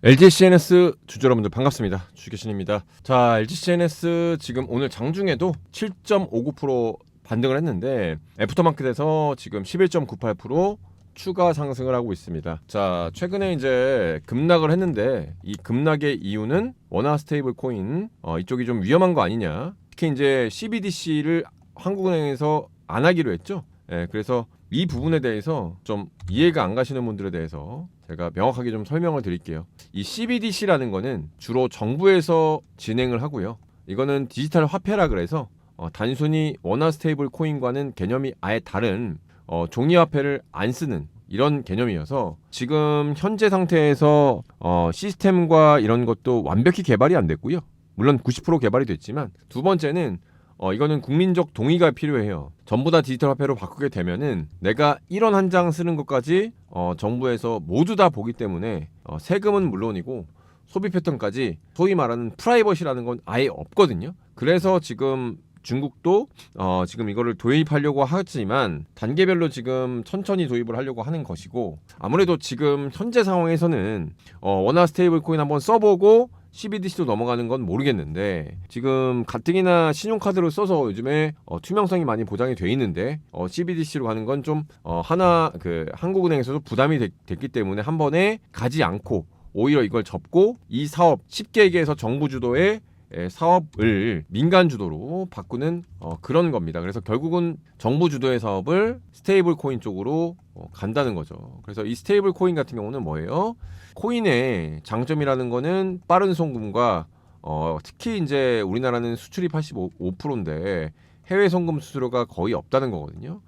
LG CNS 주주 여러분들 반갑습니다. 주계신입니다. 자, LG CNS 지금 오늘 장중에도 7.59% 반등을 했는데 애프터마켓에서 지금 11.98% 추가 상승을 하고 있습니다. 자, 최근에 이제 급락을 했는데 이 급락의 이유는 원화 스테이블 코인 어, 이쪽이 좀 위험한 거 아니냐. 특히 이제 CBDC를 한국은행에서 안 하기로 했죠. 예, 그래서 이 부분에 대해서 좀 이해가 안 가시는 분들에 대해서 제가 명확하게 좀 설명을 드릴게요. 이 CBDC라는 거는 주로 정부에서 진행을 하고요. 이거는 디지털 화폐라 그래서 어, 단순히 원화 스테이블 코인과는 개념이 아예 다른 어, 종이 화폐를 안 쓰는 이런 개념이어서 지금 현재 상태에서 어, 시스템과 이런 것도 완벽히 개발이 안 됐고요. 물론 90% 개발이 됐지만 두 번째는 어, 이거는 국민적 동의가 필요해요. 전부 다 디지털 화폐로 바꾸게 되면은 내가 1원 한 장 쓰는 것까지 어, 정부에서 모두 다 보기 때문에 어, 세금은 물론이고 소비 패턴까지 소위 말하는 프라이버시라는 건 아예 없거든요. 그래서 지금 중국도 어, 지금 이거를 도입하려고 하지만 단계별로 지금 천천히 도입을 하려고 하는 것이고 아무래도 지금 현재 상황에서는 어, 원화 스테이블 코인 한번 써보고 CBDC로 넘어가는 건 모르겠는데 지금 가뜩이나 신용카드로 써서 요즘에 어, 투명성이 많이 보장이 돼 있는데 어, CBDC로 가는 건 좀 어, 하나 그 한국은행에서도 부담이 됐, 됐기 때문에 한 번에 가지 않고 오히려 이걸 접고 이 사업 쉽게 얘기해서 정부 주도의 에, 사업을 민간 주도로 바꾸는 어, 그런 겁니다. 그래서 결국은 정부 주도의 사업을 스테이블 코인 쪽으로 어, 간다는 거죠. 그래서 이 스테이블 코인 같은 경우는 뭐예요? 코인의 장점이라는 거는 빠른 송금과 어, 특히 이제 우리나라는 수출이 85%인데 해외 송금 수수료가 거의 없다는 거거든요.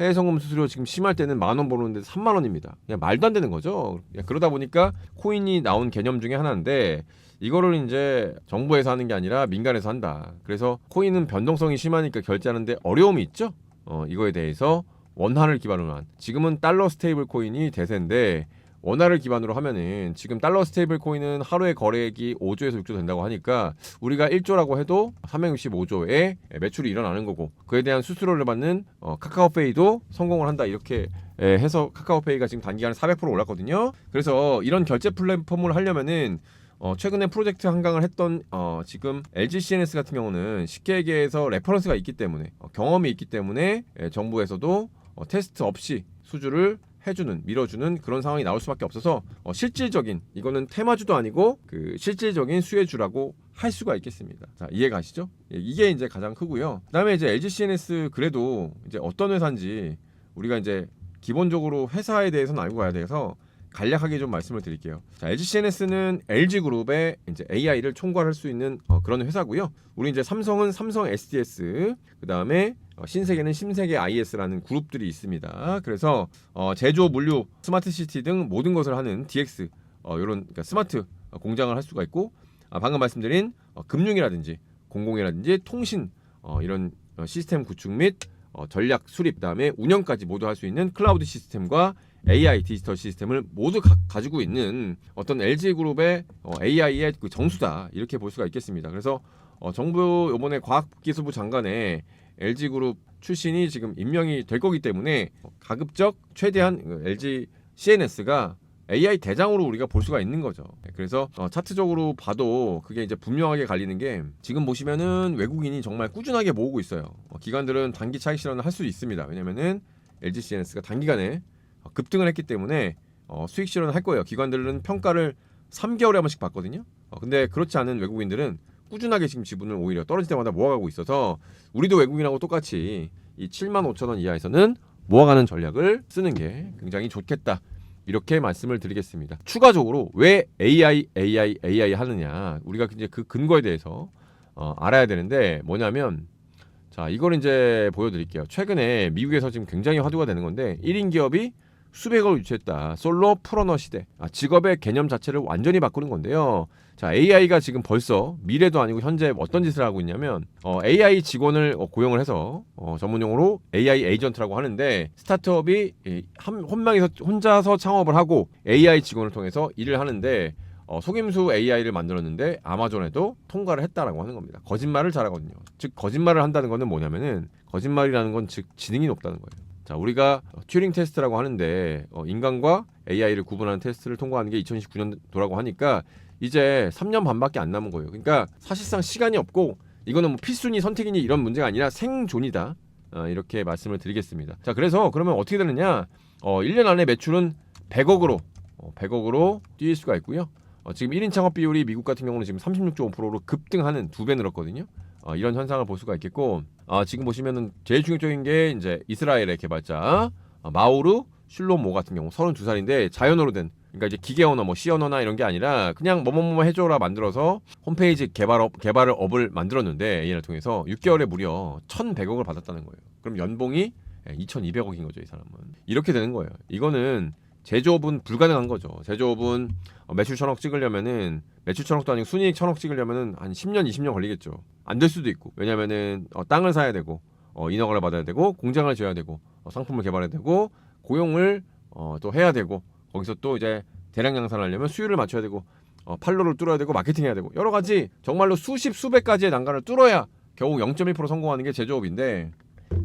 해외 송금 수수료 지금 심할 때는 만 원 버는데 3만 원입니다. 그냥 말도 안 되는 거죠. 그러다 보니까 코인이 나온 개념 중에 하나인데 이거를 이제 정부에서 하는 게 아니라 민간에서 한다. 그래서 코인은 변동성이 심하니까 결제하는데 어려움이 있죠. 어, 이거에 대해서 원화를 기반으로 한 지금은 달러 스테이블 코인이 대세인데 원화를 기반으로 하면은 지금 달러 스테이블 코인은 하루에 거래액이 5조에서 6조 된다고 하니까 우리가 1조라고 해도 365조의 매출이 일어나는 거고 그에 대한 수수료를 받는 어, 카카오페이도 성공을 한다 이렇게 예, 해서 카카오페이가 지금 단기간에 400% 올랐거든요. 그래서 이런 결제 플랫폼을 하려면은 어, 최근에 프로젝트 한강을 했던 어, 지금 LG CNS 같은 경우는 쉽게 얘기해서 레퍼런스가 있기 때문에 어, 경험이 있기 때문에 예, 정부에서도 어, 테스트 없이 수주를 해주는 밀어주는 그런 상황이 나올 수밖에 없어서 어, 실질적인 이거는 테마주도 아니고 그 실질적인 수혜주라고 할 수가 있겠습니다. 자 이해 가시죠? 예, 이게 이제 가장 크고요. 그다음에 이제 LG CNS 그래도 이제 어떤 회사인지 우리가 이제 기본적으로 회사에 대해서는 알고 가야 돼서 간략하게 좀 말씀을 드릴게요. 자, LG CNS는 LG 그룹의 이제 AI를 총괄할 수 있는 어, 그런 회사고요. 우리 이제 삼성은 삼성 SDS, 그 다음에 어, 신세계는 신세계 IS라는 그룹들이 있습니다. 그래서 어, 제조, 물류, 스마트 시티 등 모든 것을 하는 DX 어, 이런 그러니까 스마트 공장을 할 수가 있고 아, 방금 말씀드린 어, 금융이라든지 공공이라든지 통신 어, 이런 어, 시스템 구축 및 어, 전략 수립 그다음에 운영까지 모두 할 수 있는 클라우드 시스템과 AI 디지털 시스템을 모두 가, 지고 있는 어떤 LG 그룹의 어, AI의 그 정수다 이렇게 볼 수가 있겠습니다. 그래서 어, 정부 이번에 과학기술부 장관에 LG 그룹 출신이 지금 임명이 될 거기 때문에 가급적 최대한 그 LG CNS가 AI 대장으로 우리가 볼 수가 있는 거죠. 그래서 어, 차트적으로 봐도 그게 이제 분명하게 갈리는 게 지금 보시면은 외국인이 정말 꾸준하게 모으고 있어요. 어, 기관들은 단기 차익 실현을 할 수 있습니다. 왜냐면은 LG CNS가 단기간에 어, 급등을 했기 때문에 어, 수익 실현을 할 거예요. 기관들은 평가를 3개월에 한 번씩 받거든요. 어, 근데 그렇지 않은 외국인들은 꾸준하게 지금 지분을 오히려 떨어질 때마다 모아가고 있어서 우리도 외국인하고 똑같이 이 7만 5천 원 이하에서는 모아가는 전략을 쓰는 게 굉장히 좋겠다. 이렇게 말씀을 드리겠습니다. 추가적으로 왜 AI, AI, AI 하느냐 우리가 이제 그 근거에 대해서 어, 알아야 되는데 뭐냐면 자 이걸 이제 보여드릴게요. 최근에 미국에서 지금 굉장히 화두가 되는 건데 1인 기업이 수백억을 유치했다. 솔로 프로너 시대. 아, 직업의 개념 자체를 완전히 바꾸는 건데요. 자, AI가 지금 벌써 미래도 아니고 현재 어떤 짓을 하고 있냐면 어, AI 직원을 어, 고용을 해서 어, 전문용어로 AI 에이전트라고 하는데 스타트업이 이, 한, 한 명에서 혼자서 창업을 하고 AI 직원을 통해서 일을 하는데 어, 속임수 AI를 만들었는데 아마존에도 통과를 했다라고 하는 겁니다. 거짓말을 잘하거든요. 즉 거짓말을 한다는 것은 뭐냐면은 거짓말이라는 건 즉 지능이 높다는 거예요. 자, 우리가 튜링 테스트라고 하는데 어, 인간과 AI를 구분하는 테스트를 통과하는 게 2029년도라고 하니까 이제 3년 반밖에 안 남은 거예요. 그러니까 사실상 시간이 없고 이거는 뭐 필수니 선택이니 이런 문제가 아니라 생존이다. 어, 이렇게 말씀을 드리겠습니다. 자, 그래서 그러면 어떻게 되느냐? 어, 1년 안에 매출은 100억으로 어, 100억으로 뛸 수가 있고요. 어, 지금 1인 창업 비율이 미국 같은 경우는 지금 36.5%로 급등하는 두 배 늘었거든요. 어, 이런 현상을 볼 수가 있겠고 어, 지금 보시면은 제일 충격적인 게 이제 이스라엘의 개발자 어, 마우르 슐로모 같은 경우 32살인데 자연어로 된 그러니까 이제 기계 언어 뭐 C 언어나 이런 게 아니라 그냥 뭐뭐뭐 해줘라 만들어서 홈페이지 개발 업 개발을 업을 만들었는데 AI를 통해서 6개월에 무려 1,100억을 받았다는 거예요. 그럼 연봉이 2,200억인 거죠, 이 사람은. 이렇게 되는 거예요. 이거는 제조업은 불가능한 거죠. 제조업은 어, 매출 천억 찍으려면은 매출 천억도 아니고 순이익 천억 찍으려면은 한 10년, 20년 걸리겠죠. 안 될 수도 있고. 왜냐면은 어, 땅을 사야 되고 어, 인허가를 받아야 되고 공장을 지어야 되고 어, 상품을 개발해야 되고 고용을 어, 또 해야 되고 거기서 또 이제 대량 양산하려면 수율을 맞춰야 되고 어, 팔로를 뚫어야 되고 마케팅해야 되고 여러 가지 정말로 수십 수백 가지의 난관을 뚫어야 겨우 0.1% 성공하는 게 제조업인데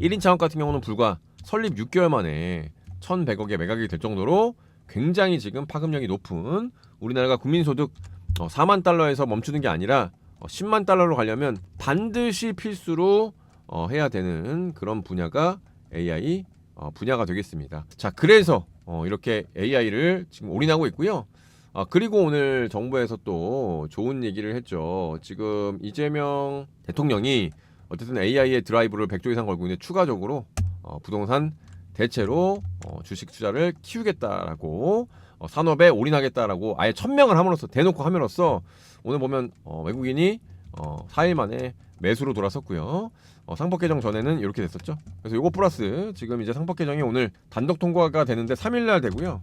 1인 창업 같은 경우는 불과 설립 6개월 만에 1,100억에 매각이 될 정도로 굉장히 지금 파급력이 높은 우리나라가 국민소득 어, 4만 달러에서 멈추는 게 아니라 어, 10만 달러로 가려면 반드시 필수로 어, 해야 되는 그런 분야가 AI 어, 분야가 되겠습니다. 자, 그래서 어, 이렇게 AI를 지금 올인하고 있고요. 아, 그리고 오늘 정부에서 또 좋은 얘기를 했죠. 지금 이재명 대통령이 어쨌든 AI의 드라이브를 100조 이상 걸고 있는데 추가적으로 어, 부동산 대체로 어, 주식 투자를 키우겠다라고 어, 산업에 올인하겠다라고 아예 천명을 함으로써 대놓고 함으로써 오늘 보면 어, 외국인이 어, 4일 만에 매수로 돌아섰고요. 어, 상법 개정 전에는 이렇게 됐었죠. 그래서 요거 플러스 지금 이제 상법 개정이 오늘 단독 통과가 되는데 3일 날 되고요.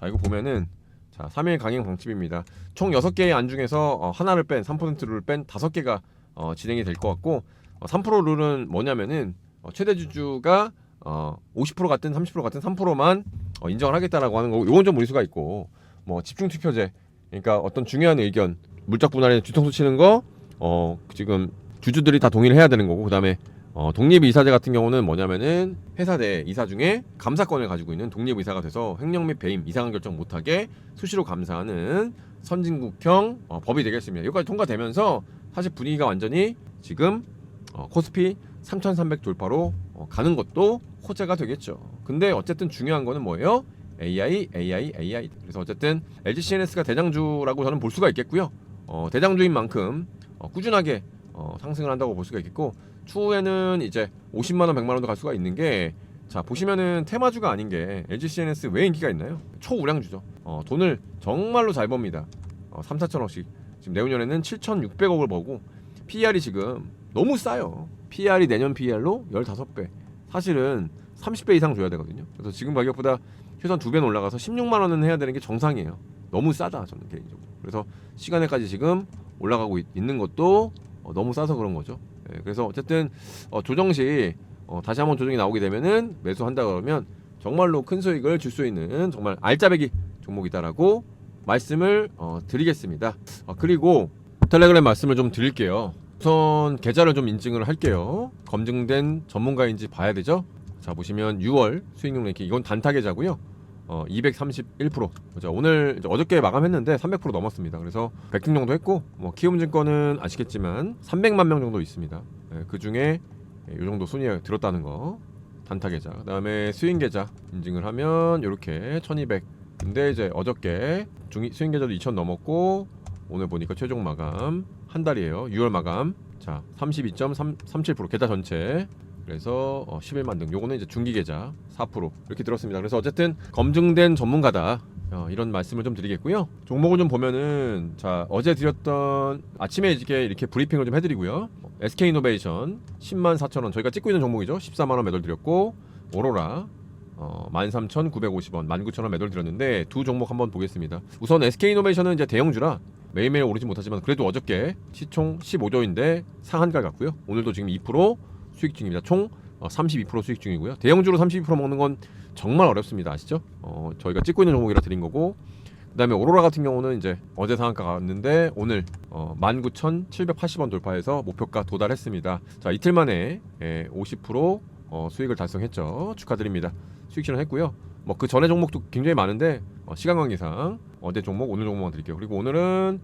자, 이거 보면은 자, 3일 강행 방침입니다. 총 6개의 안 중에서 어, 하나를 뺀3% 룰을 뺀 5개가 어, 진행이 될 것 같고 어, 3% 룰은 뭐냐면은 어, 최대 주주가 어, 50% 같은 30% 같은 3%만 어, 인정을 하겠다라고 하는 거고 요건 좀 무리수가 있고 뭐 집중 투표제 그러니까 어떤 중요한 의견 물적 분할에 뒤통수 치는 거 어, 지금 주주들이 다 동의를 해야 되는 거고 그다음에 어, 독립이사제 같은 경우는 뭐냐면은 회사 내 이사 중에 감사권을 가지고 있는 독립이사가 돼서 횡령 및 배임 이상한 결정 못하게 수시로 감사하는 선진국형 어, 법이 되겠습니다. 여기까지 통과되면서 사실 분위기가 완전히 지금 어, 코스피 3,300 돌파로 어, 가는 것도 호재가 되겠죠. 근데 어쨌든 중요한 거는 뭐예요? AI, AI, AI. 그래서 어쨌든 LG CNS가 대장주라고 저는 볼 수가 있겠고요. 어, 대장주인 만큼 어, 꾸준하게 어, 상승을 한다고 볼 수가 있겠고 추후에는 이제 50만 원, 100만 원도 갈 수가 있는 게 자 보시면은 테마주가 아닌 게 LG CNS 왜 인기가 있나요? 초우량주죠. 어, 돈을 정말로 잘 법니다. 어, 3, 4천억씩 지금 내후년에는 7,600억을 벌고 PER이 지금 너무 싸요. PER이 내년 PER로 15배. 사실은 30배 이상 줘야 되거든요. 그래서 지금 가격보다 최소한 두 배는 올라가서 16만 원은 해야 되는 게 정상이에요. 너무 싸다 저는 개인적으로. 그래서 시간에까지 지금 올라가고 있, 는 것도 어, 너무 싸서 그런 거죠. 예, 그래서 어쨌든 어, 조정 시 어, 다시 한번 조정이 나오게 되면은 매수한다 그러면 정말로 큰 수익을 줄 수 있는 정말 알짜배기 종목이다라고 말씀을 어, 드리겠습니다. 어, 그리고 텔레그램 말씀을 좀 드릴게요. 우선 계좌를 좀 인증을 할게요. 검증된 전문가인지 봐야 되죠. 자 보시면 6월 수익률 랭킹 이건 단타 계좌고요. 어, 231%. 그죠? 오늘 이제 어저께 마감했는데 300% 넘었습니다. 그래서 백팅 정도 했고 뭐 키움증권은 아시겠지만 300만 명 정도 있습니다. 예, 그 중에 이 정도 순위에 들었다는 거 단타 계좌. 그다음에 수익 계좌 인증을 하면 이렇게 1200. 근데 이제 어저께 중위 수익 계좌도 2000 넘었고 오늘 보니까 최종 마감 한 달이에요. 6월 마감. 자, 32.37% 계좌 전체. 그래서 어, 11만 등. 요거는 이제 중기 계좌 4% 이렇게 들었습니다. 그래서 어쨌든 검증된 전문가다. 어, 이런 말씀을 좀 드리겠고요. 종목을 좀 보면은 자 어제 드렸던 아침에 이렇게 이렇게 브리핑을 좀 해드리고요. SK 이노베이션 10만 4천 원 저희가 찍고 있는 종목이죠. 14만 원 매도를 드렸고 오로라 어, 13,950원, 19,000원 매도를 드렸는데 두 종목 한번 보겠습니다. 우선 SK 이노베이션은 이제 대형주라 매일매일 오르지 못하지만 그래도 어저께 시총 15조인데 상한가 같고요. 오늘도 지금 2% 수익 중입니다. 총 어, 32% 수익 중이고요. 대형주로 32% 먹는 건 정말 어렵습니다. 아시죠? 어, 저희가 찍고 있는 종목이라 드린 거고 그다음에 오로라 같은 경우는 이제 어제 상한가 갔는데 오늘 어, 19,780원 돌파해서 목표가 도달했습니다. 자 이틀 만에 예, 50% 어, 어, 수익을 달성했죠. 축하드립니다. 수익 실현했고요. 뭐 그 전에 종목도 굉장히 많은데 어, 시간 관계상 어제 종목 오늘 종목만 드릴게요. 그리고 오늘은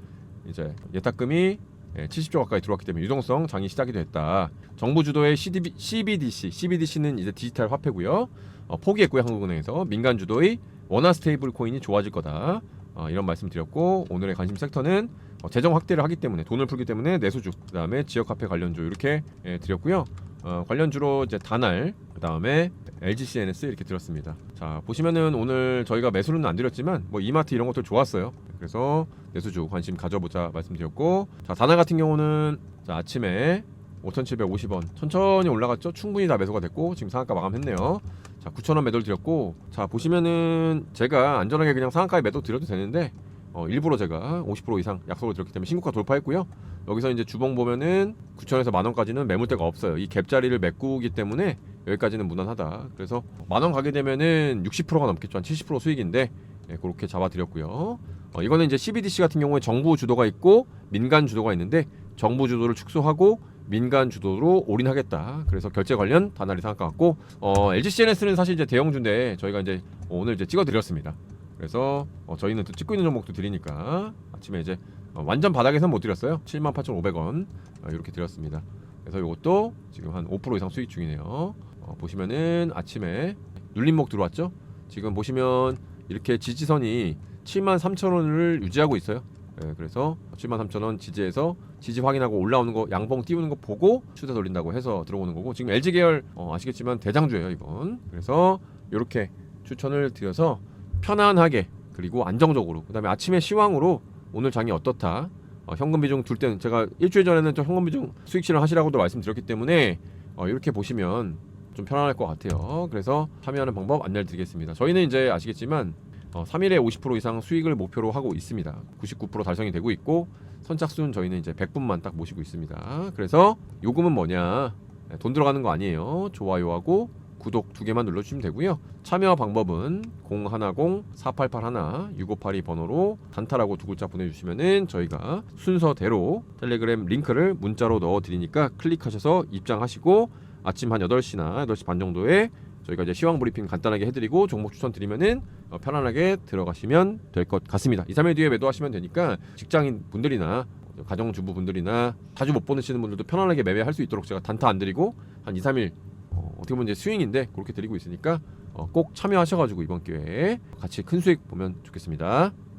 이제 예탁금이 예, 70조 가까이 들어왔기 때문에 유동성 장이 시작이 됐다. 정부 주도의 CDB, CBDC, CBDC는 이제 디지털 화폐고요. 어, 포기했고요 한국은행에서 민간 주도의 원화 스테이블 코인이 좋아질 거다. 어, 이런 말씀 드렸고 오늘의 관심 섹터는 어, 재정 확대를 하기 때문에 돈을 풀기 때문에 내수주 그다음에 지역 화폐 관련주 이렇게 예, 드렸고요. 어, 관련 주로 이제 다날 그 다음에 LGCNS 이렇게 드렸습니다. 자 보시면은 오늘 저희가 매수는 안 드렸지만 뭐 이마트 이런 것들 좋았어요. 그래서 내수주 관심 가져보자 말씀드렸고 자 다날 같은 경우는 자, 아침에 5,750원 천천히 올라갔죠. 충분히 다 매수가 됐고 지금 상한가 마감했네요. 자 9,000원 매도를 드렸고 자 보시면은 제가 안전하게 그냥 상한가에 매도 드려도 되는데 어, 일부러 제가 50% 이상 약속을 드렸기 때문에 신고가 돌파했고요. 여기서 이제 주봉 보면은 9천에서 만 원까지는 매물대가 없어요. 이 갭자리를 메꾸기 때문에 여기까지는 무난하다. 그래서 만 원 가게 되면은 60%가 넘겠죠. 한 70% 수익인데 예, 그렇게 잡아드렸고요. 어, 이거는 이제 CBDC 같은 경우에 정부 주도가 있고 민간 주도가 있는데 정부 주도를 축소하고 민간 주도로 올인하겠다. 그래서 결제 관련 다날이 상한가 같고 어, LGCNS는 사실 이제 대형주인데 저희가 이제 오늘 이제 찍어드렸습니다. 그래서 어, 저희는 또 찍고 있는 종목도 드리니까 아침에 이제 어, 완전 바닥에선 못 드렸어요. 78,500원 어, 이렇게 드렸습니다. 그래서 이것도 지금 한 5% 이상 수익 중이네요. 어, 보시면은 아침에 눌림목 들어왔죠. 지금 보시면 이렇게 지지선이 73,000원을 유지하고 있어요. 예, 그래서 73,000원 지지에서 지지 확인하고 올라오는 거 양봉 띄우는 거 보고 추세 돌린다고 해서 들어오는 거고 지금 LG 계열 어, 아시겠지만 대장주예요 이건. 그래서 이렇게 추천을 드려서 편안하게 그리고 안정적으로 그다음에 아침에 시황으로 오늘 장이 어떻다 어, 현금 비중 둘 때는 제가 일주일 전에는 좀 현금 비중 수익 실현 하시라고도 말씀드렸기 때문에 어, 이렇게 보시면 좀 편안할 것 같아요. 그래서 참여하는 방법 안내를 드리겠습니다. 저희는 이제 아시겠지만 어, 3일에 50% 이상 수익을 목표로 하고 있습니다. 99% 달성이 되고 있고 선착순 저희는 이제 100분만 딱 모시고 있습니다. 그래서 요금은 뭐냐? 네, 돈 들어가는 거 아니에요. 좋아요하고 구독 두 개만 눌러주시면 되고요. 참여 방법은 010-4881-6582 번호로 단타라고 두 글자 보내주시면은 저희가 순서대로 텔레그램 링크를 문자로 넣어드리니까 클릭하셔서 입장하시고 아침 한 8시나 8시 반 정도에 저희가 이제 시황 브리핑 간단하게 해드리고 종목 추천 드리면은 어, 편안하게 들어가시면 될 것 같습니다. 2, 3일 뒤에 매도하시면 되니까 직장인 분들이나 가정주부 분들이나 자주 못 보내시는 분들도 편안하게 매매할 수 있도록 제가 단타 안 드리고 한 2, 3일 어, 어 떻게 보면 이제 스윙인데 그렇게 드리고 있으니까 어, 꼭 참여하셔가지고 이번 기회에 같이 큰 수익 보면 좋겠습니다.